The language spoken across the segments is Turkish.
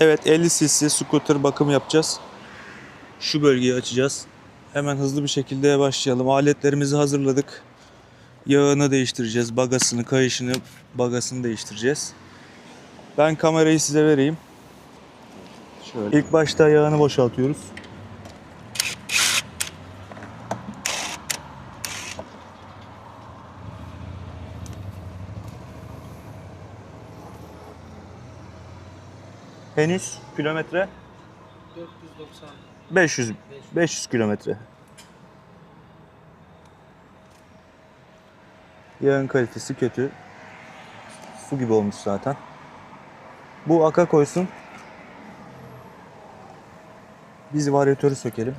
Evet 50 cc scooter bakım yapacağız. Şu bölgeyi açacağız. Hemen hızlı bir şekilde başlayalım. Aletlerimizi hazırladık. Yağını değiştireceğiz. Bagasını, kayışını, bagasını değiştireceğiz. Ben kamerayı size vereyim. Şöyle. İlk başta yağını boşaltıyoruz. Henüz kilometre 490. 500 500 kilometre. Yağın kalitesi kötü. Su gibi olmuş zaten. Bu aka koysun. Biz varyatörü sökelim.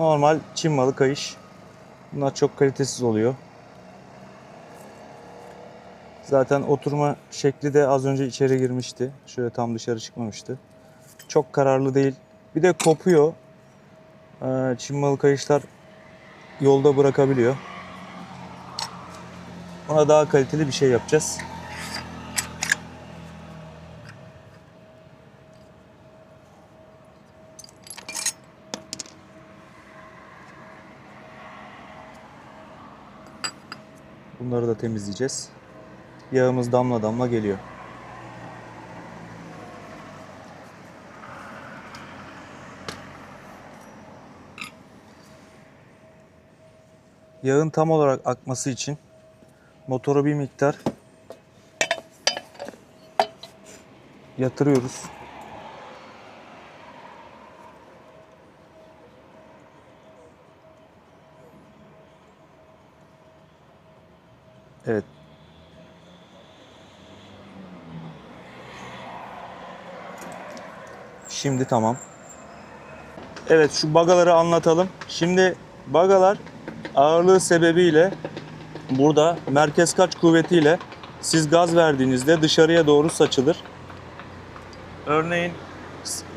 Normal Çin malı kayış. Bunlar çok kalitesiz oluyor. Zaten oturma şekli de az önce içeri girmişti. Şöyle tam dışarı çıkmamıştı. Çok kararlı değil. Bir de kopuyor. Ee, Çin malı kayışlar yolda bırakabiliyor. Ona daha kaliteli bir şey yapacağız. Bunları da temizleyeceğiz. Yağımız damla damla geliyor. Yağın tam olarak akması için motoru bir miktar yatırıyoruz. Evet. Şimdi tamam. Evet şu bagaları anlatalım. Şimdi bagalar ağırlığı sebebiyle burada merkez kaç kuvvetiyle siz gaz verdiğinizde dışarıya doğru saçılır. Örneğin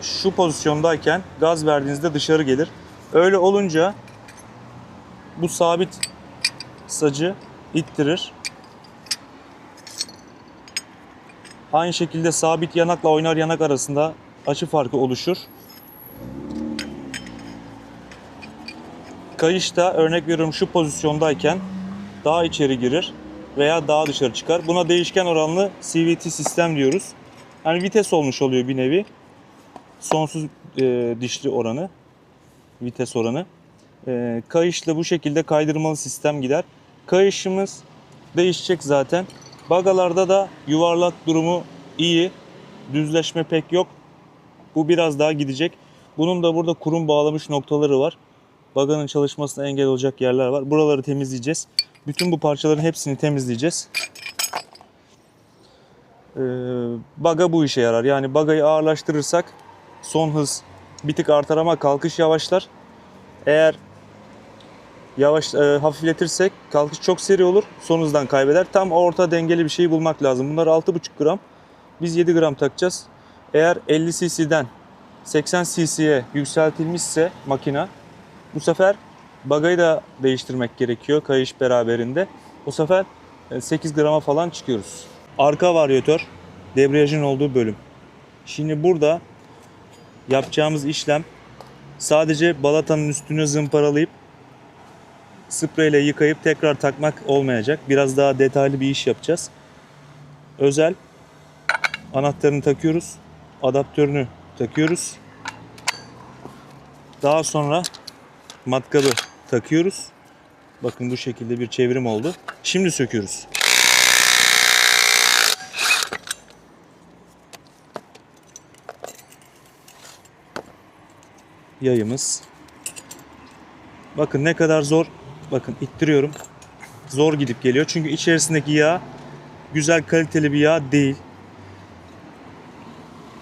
şu pozisyondayken gaz verdiğinizde dışarı gelir. Öyle olunca bu sabit sacı ittirir. Aynı şekilde sabit yanakla oynar yanak arasında açı farkı oluşur. Kayışta örnek veriyorum şu pozisyondayken daha içeri girir veya daha dışarı çıkar. Buna değişken oranlı CVT sistem diyoruz. Yani vites olmuş oluyor bir nevi. Sonsuz e, dişli oranı, vites oranı. E, kayışla bu şekilde kaydırmalı sistem gider. Kayışımız değişecek zaten. Bagalarda da yuvarlak durumu iyi. Düzleşme pek yok. Bu biraz daha gidecek. Bunun da burada kurum bağlamış noktaları var. Baganın çalışmasına engel olacak yerler var. Buraları temizleyeceğiz. Bütün bu parçaların hepsini temizleyeceğiz. Ee, baga bu işe yarar. Yani bagayı ağırlaştırırsak son hız bir tık artar ama kalkış yavaşlar. Eğer yavaş e, hafifletirsek kalkış çok seri olur. Son hızdan kaybeder. Tam orta dengeli bir şey bulmak lazım. Bunlar 6,5 gram. Biz 7 gram takacağız. Eğer 50 cc'den 80 cc'ye yükseltilmişse makina bu sefer bagayı da değiştirmek gerekiyor kayış beraberinde. Bu sefer e, 8 grama falan çıkıyoruz. Arka varyatör debriyajın olduğu bölüm. Şimdi burada yapacağımız işlem sadece balatanın üstünü zımparalayıp spreyle yıkayıp tekrar takmak olmayacak. Biraz daha detaylı bir iş yapacağız. Özel anahtarını takıyoruz. Adaptörünü takıyoruz. Daha sonra matkabı takıyoruz. Bakın bu şekilde bir çevrim oldu. Şimdi söküyoruz. Yayımız. Bakın ne kadar zor. Bakın ittiriyorum. Zor gidip geliyor. Çünkü içerisindeki yağ güzel kaliteli bir yağ değil.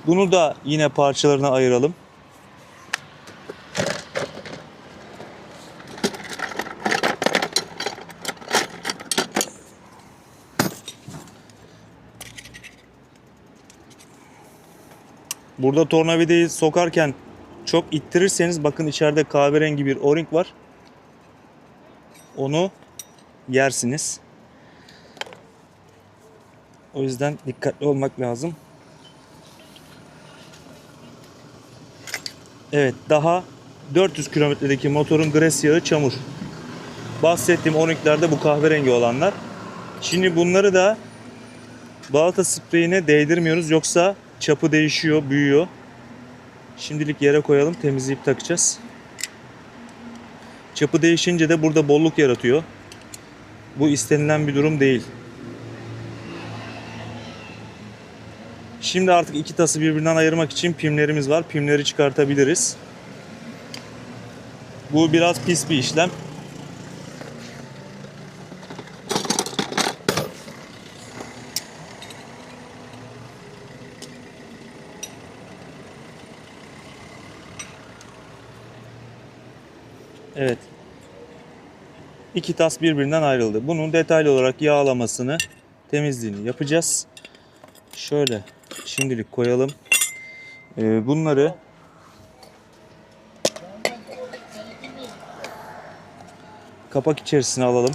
Bunu da yine parçalarına ayıralım. Burada tornavidayı sokarken çok ittirirseniz bakın içeride kahverengi bir o-ring var. Onu yersiniz. O yüzden dikkatli olmak lazım. Evet daha 400 kilometredeki motorun gres yağı çamur. Bahsettiğim o-ringlerde bu kahverengi olanlar. Şimdi bunları da balata spreyine değdirmiyoruz yoksa çapı değişiyor, büyüyor. Şimdilik yere koyalım, temizleyip takacağız. Çapı değişince de burada bolluk yaratıyor. Bu istenilen bir durum değil. Şimdi artık iki tası birbirinden ayırmak için pimlerimiz var. Pimleri çıkartabiliriz. Bu biraz pis bir işlem. Evet. İki tas birbirinden ayrıldı. Bunun detaylı olarak yağlamasını, temizliğini yapacağız. Şöyle şimdilik koyalım. Ee, bunları kapak içerisine alalım.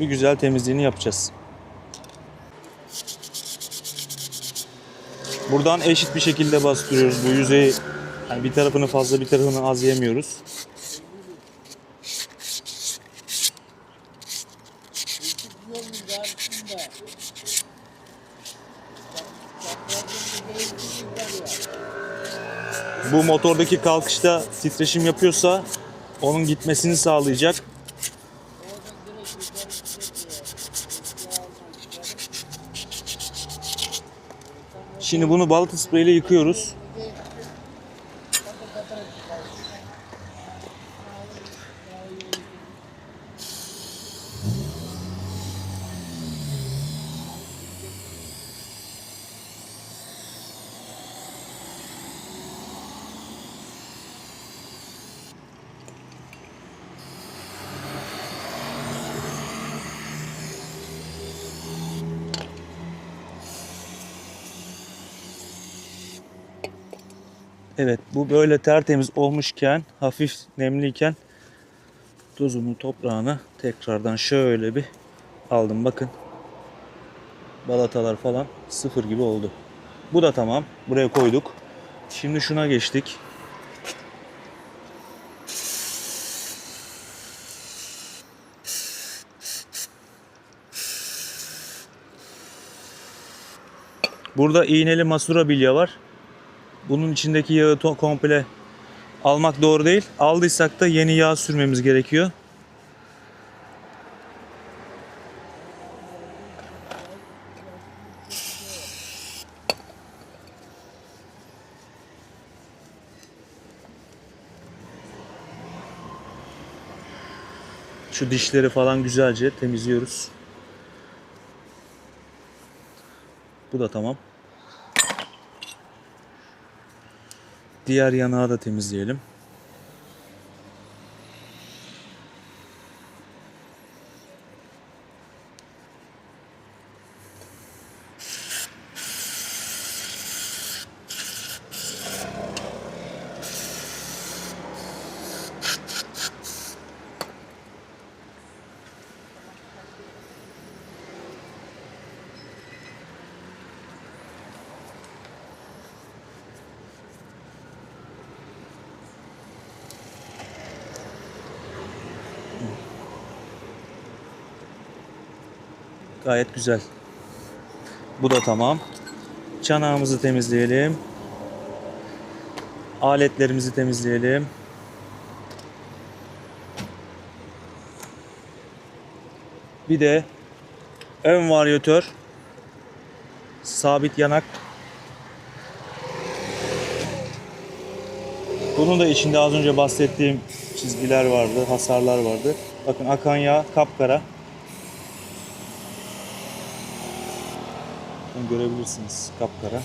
Bir güzel temizliğini yapacağız. Buradan eşit bir şekilde bastırıyoruz bu yüzeyi. Yani bir tarafını fazla bir tarafını az yemiyoruz. Bu motordaki kalkışta titreşim yapıyorsa onun gitmesini sağlayacak. Şimdi bunu balata spreyle yıkıyoruz. Evet bu böyle tertemiz olmuşken hafif nemliyken tuzunu toprağını tekrardan şöyle bir aldım bakın. Balatalar falan sıfır gibi oldu. Bu da tamam. Buraya koyduk. Şimdi şuna geçtik. Burada iğneli masura bilya var. Bunun içindeki yağı komple almak doğru değil. Aldıysak da yeni yağ sürmemiz gerekiyor. Şu dişleri falan güzelce temizliyoruz. Bu da tamam. Diğer yanağı da temizleyelim. Gayet güzel. Bu da tamam. Çanağımızı temizleyelim. Aletlerimizi temizleyelim. Bir de ön varyatör sabit yanak Bunun da içinde az önce bahsettiğim çizgiler vardı, hasarlar vardı. Bakın akan yağ kapkara. Bakın görebilirsiniz kapkara.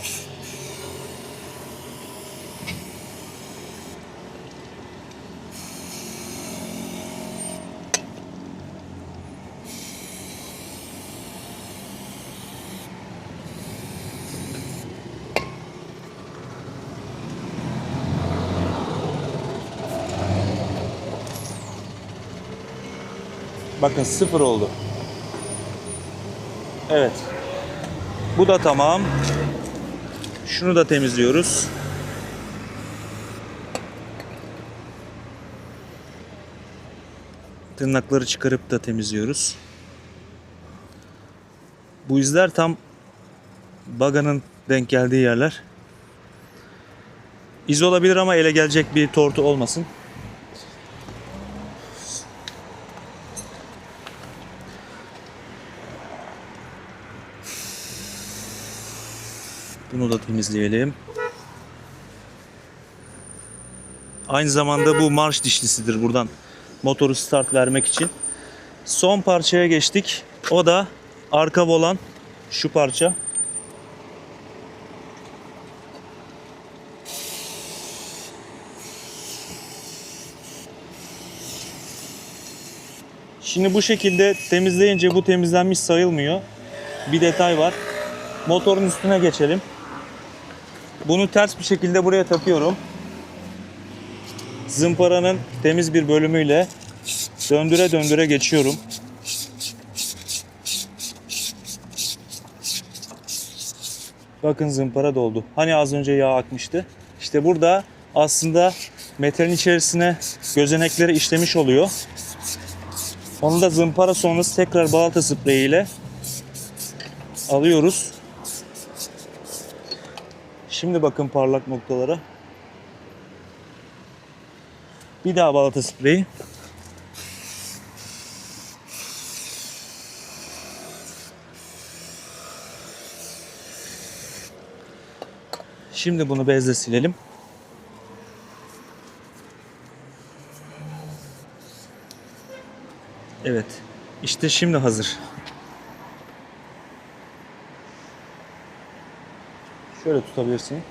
Bakın sıfır oldu. Evet. Bu da tamam. Şunu da temizliyoruz. Tırnakları çıkarıp da temizliyoruz. Bu izler tam baganın denk geldiği yerler. İz olabilir ama ele gelecek bir tortu olmasın. Bunu da temizleyelim. Aynı zamanda bu marş dişlisidir buradan motoru start vermek için. Son parçaya geçtik. O da arka volan şu parça. Şimdi bu şekilde temizleyince bu temizlenmiş sayılmıyor. Bir detay var. Motorun üstüne geçelim. Bunu ters bir şekilde buraya takıyorum. Zımparanın temiz bir bölümüyle döndüre döndüre geçiyorum. Bakın zımpara doldu. Hani az önce yağ akmıştı. İşte burada aslında metalin içerisine gözenekleri işlemiş oluyor. Onu da zımpara sonrası tekrar balata spreyi ile alıyoruz. Şimdi bakın parlak noktalara. Bir daha balata spreyi. Şimdi bunu bezle silelim. Evet. İşte şimdi hazır. Şöyle tutabilirsin.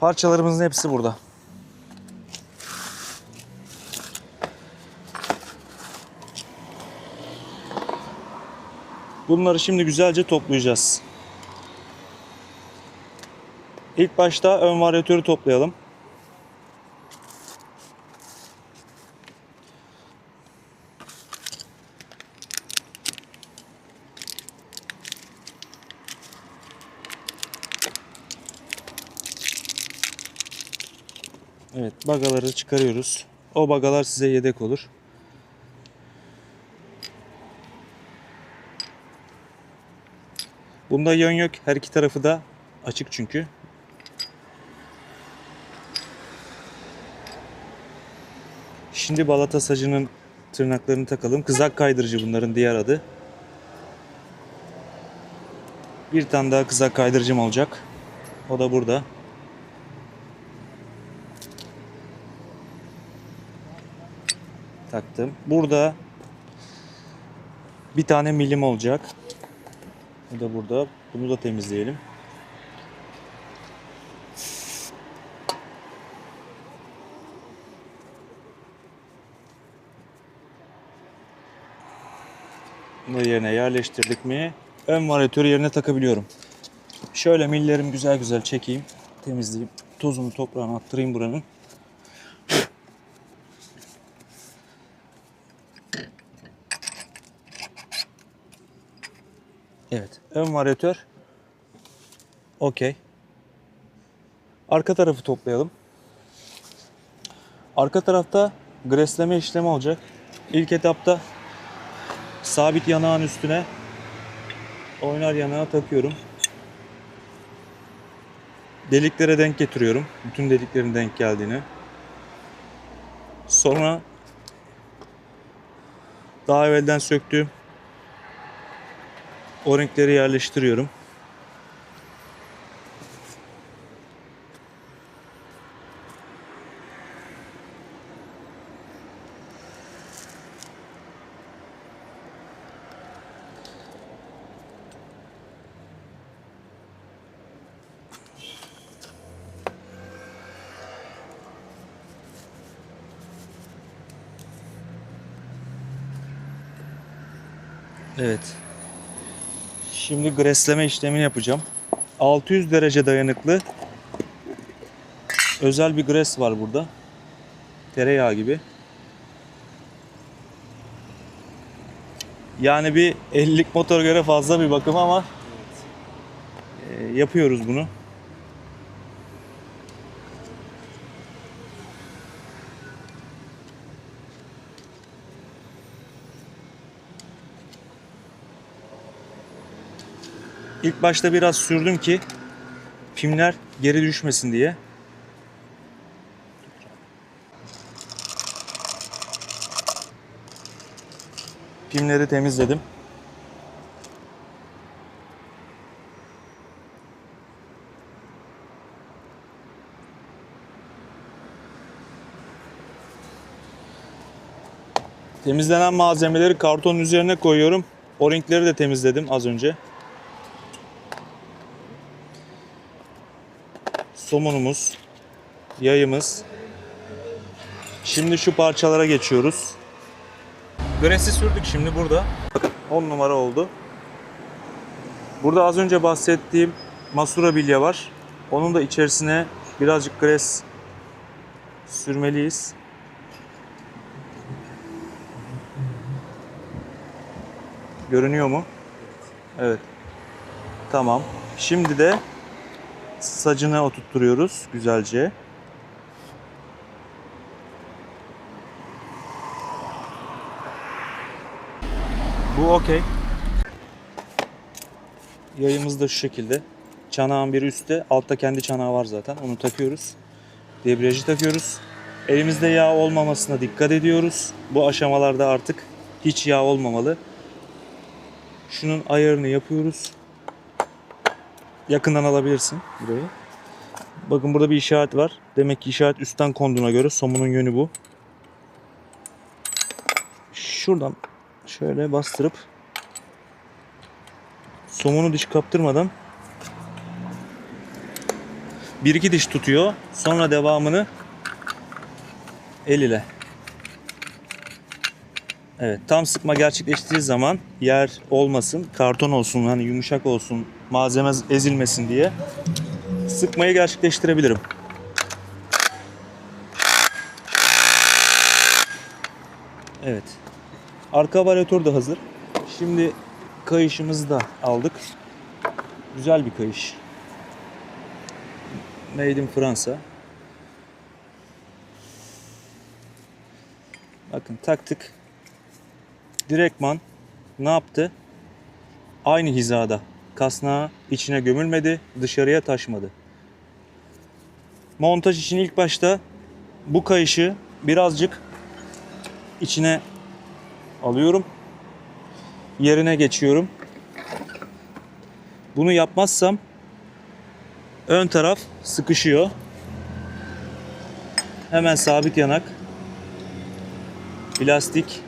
Parçalarımızın hepsi burada. Bunları şimdi güzelce toplayacağız. İlk başta ön varyatörü toplayalım. Evet, bagaları çıkarıyoruz. O bagalar size yedek olur. Bunda yön yok. Her iki tarafı da açık çünkü. Şimdi balata sacının tırnaklarını takalım. Kızak kaydırıcı bunların diğer adı. Bir tane daha kızak kaydırıcım olacak. O da burada. Taktım. Burada bir tane milim olacak. Bu da burada. Bunu da temizleyelim. Bunu yerine yerleştirdik mi ön varyatörü yerine takabiliyorum. Şöyle millerimi güzel güzel çekeyim. Temizleyeyim. Tozunu toprağını attırayım buranın. Evet. Ön varyatör. Okey. Arka tarafı toplayalım. Arka tarafta gresleme işlemi olacak. İlk etapta sabit yanağın üstüne oynar yanağı takıyorum. Deliklere denk getiriyorum. Bütün deliklerin denk geldiğini. Sonra daha evvelden söktüğüm o-ringleri yerleştiriyorum. Evet. Şimdi gresleme işlemini yapacağım. 600 derece dayanıklı özel bir gres var burada. Tereyağı gibi. Yani bir 50'lik motora göre fazla bir bakım ama e, yapıyoruz bunu. İlk başta biraz sürdüm ki pimler geri düşmesin diye. Pimleri temizledim. Temizlenen malzemeleri kartonun üzerine koyuyorum. O-ringleri de temizledim az önce. Somonumuz, yayımız. Şimdi şu parçalara geçiyoruz. Gresi sürdük şimdi burada. 10 numara oldu. Burada az önce bahsettiğim masura bilye var. Onun da içerisine birazcık gres sürmeliyiz. Görünüyor mu? Evet. Tamam. Şimdi de sacına oturtturuyoruz güzelce. Bu okey. Yayımız da şu şekilde. Çanağın biri üstte. Altta kendi çanağı var zaten. Onu takıyoruz. Debriyajı takıyoruz. Elimizde yağ olmamasına dikkat ediyoruz. Bu aşamalarda artık hiç yağ olmamalı. Şunun ayarını yapıyoruz. Yakından alabilirsin burayı. Bakın burada bir işaret var. Demek ki işaret üstten konduğuna göre somunun yönü bu. Şuradan şöyle bastırıp somunu diş kaptırmadan bir iki diş tutuyor. Sonra devamını el ile. Evet tam sıkma gerçekleştiği zaman yer olmasın, karton olsun, hani yumuşak olsun, malzeme ezilmesin diye sıkmayı gerçekleştirebilirim. Evet. Arka varyatör de hazır. Şimdi kayışımızı da aldık. Güzel bir kayış. Made in Fransa. Bakın taktık. Direktman ne yaptı? Aynı hizada. Kasnağı içine gömülmedi, dışarıya taşmadı. Montaj için ilk başta bu kayışı birazcık içine alıyorum. Yerine geçiyorum. Bunu yapmazsam ön taraf sıkışıyor. Hemen sabit yanak. Plastik.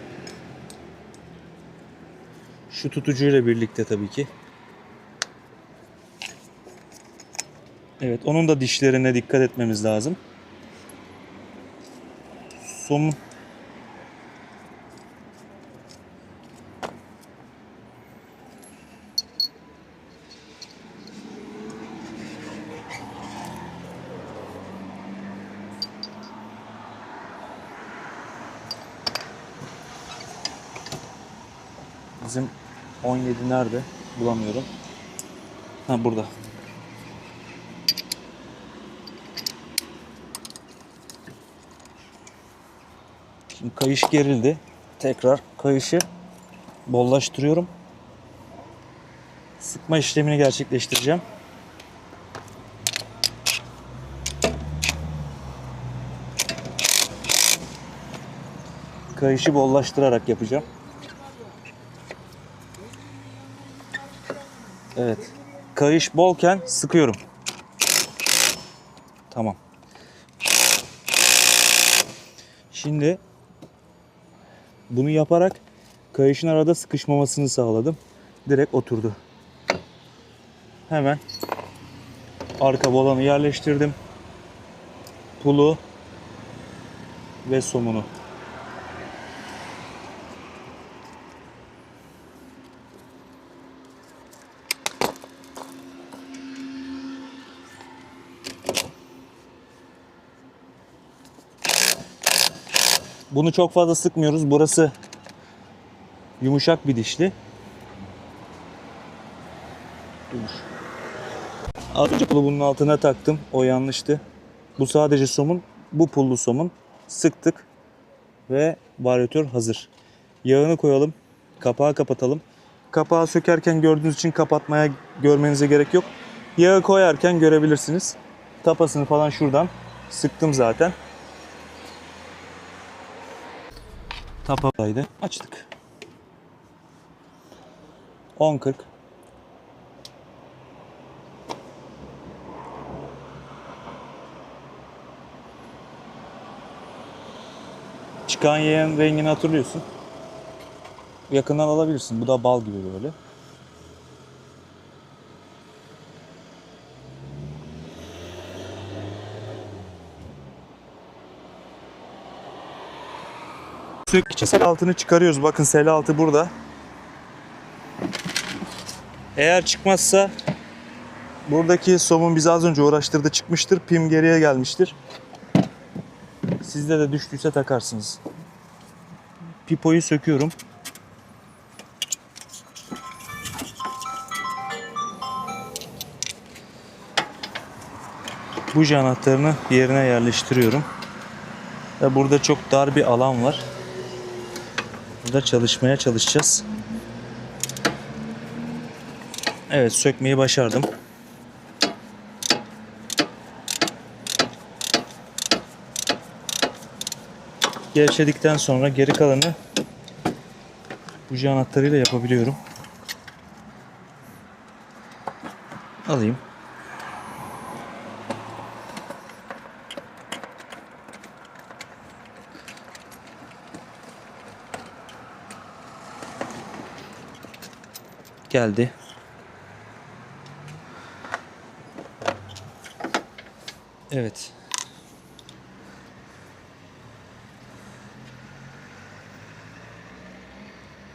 Şu tutucuyla birlikte tabii ki. Evet, onun da dişlerine dikkat etmemiz lazım. Somun Bizim 17 nerede? Bulamıyorum. Ha burada. Şimdi kayış gerildi. Tekrar kayışı bollaştırıyorum. Sıkma işlemini gerçekleştireceğim. Kayışı bollaştırarak yapacağım. Evet. Kayış bolken sıkıyorum. Tamam. Şimdi bunu yaparak kayışın arada sıkışmamasını sağladım. Direkt oturdu. Hemen arka volanı yerleştirdim. Pulu ve somunu. Bunu çok fazla sıkmıyoruz. Burası yumuşak bir dişli. Dur. Az önce pulu bunun altına taktım. O yanlıştı. Bu sadece somun. Bu pullu somun. Sıktık. Ve varyatör hazır. Yağını koyalım. Kapağı kapatalım. Kapağı sökerken gördüğünüz için kapatmaya görmenize gerek yok. Yağı koyarken görebilirsiniz. Tapasını falan şuradan sıktım zaten. Tapaydı. Açtık. 10.40 Çıkan yağın rengini hatırlıyorsun. Yakından alabilirsin. Bu da bal gibi böyle. Sök sel altını çıkarıyoruz. Bakın sel altı burada. Eğer çıkmazsa buradaki somun bizi az önce uğraştırdı çıkmıştır. Pim geriye gelmiştir. Sizde de düştüyse takarsınız. Pipoyu söküyorum. Buji anahtarını yerine yerleştiriyorum. Burada çok dar bir alan var. Burada çalışmaya çalışacağız. Evet sökmeyi başardım. Gevşedikten sonra geri kalanı buji anahtarıyla yapabiliyorum. Alayım. Geldi. Evet.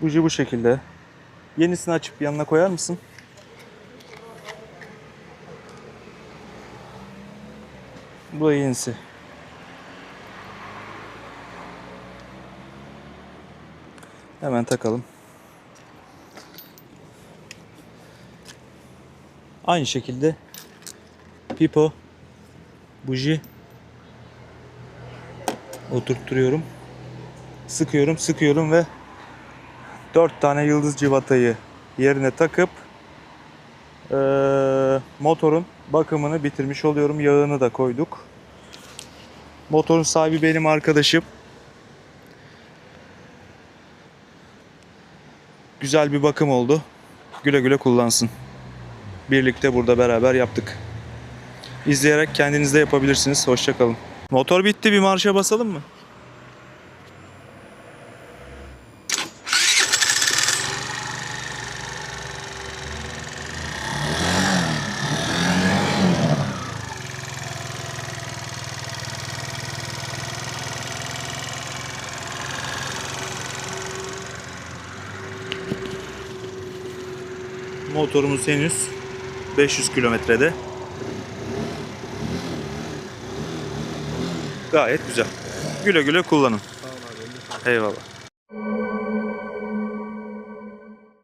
Buji bu şekilde. Yenisini açıp yanına koyar mısın? Bu yenisi. Hemen takalım. Aynı şekilde pipo, buji oturtturuyorum. sıkıyorum, sıkıyorum ve 4 tane yıldız civatayı yerine takıp eee, motorun bakımını bitirmiş oluyorum. Yağını da koyduk. Motorun sahibi benim arkadaşım. Güzel bir bakım oldu. Güle güle kullansın. Birlikte burada beraber yaptık. İzleyerek kendiniz de yapabilirsiniz. Hoşçakalın. Motor bitti. Bir marşa basalım mı? Motorumuz henüz 500 kilometrede. Gayet güzel. Güle güle kullanın. Eyvallah.